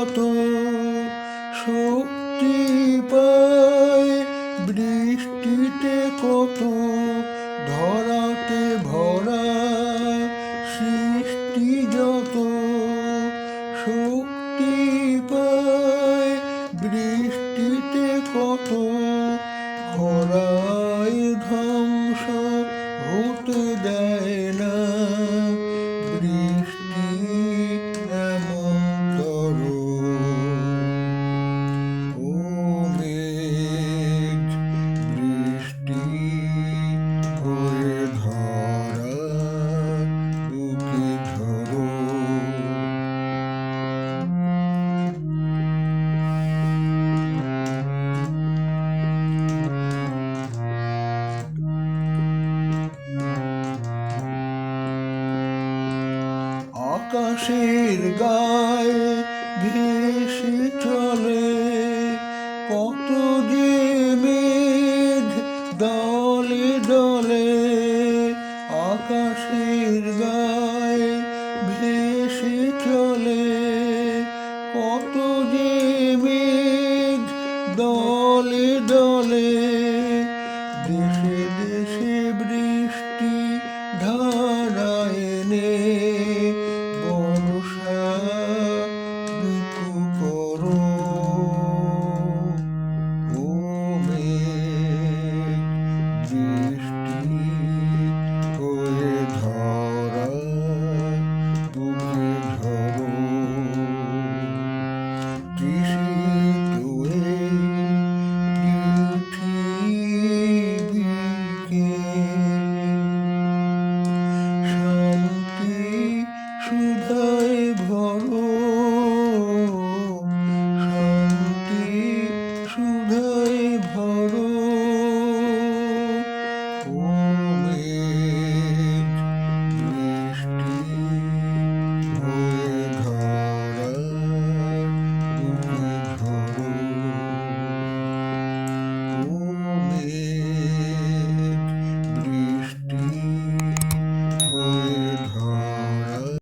যত শক্তি পায় বৃষ্টিতে কত ধরাতে ভরা সৃষ্টি যত শক্তি আকাশের গায়ে ভেসে চলে। কত যে মেঘ দলে দলে আকাশের গায়ে ভেসে চলে। কত যে মেঘ দলে Ooh.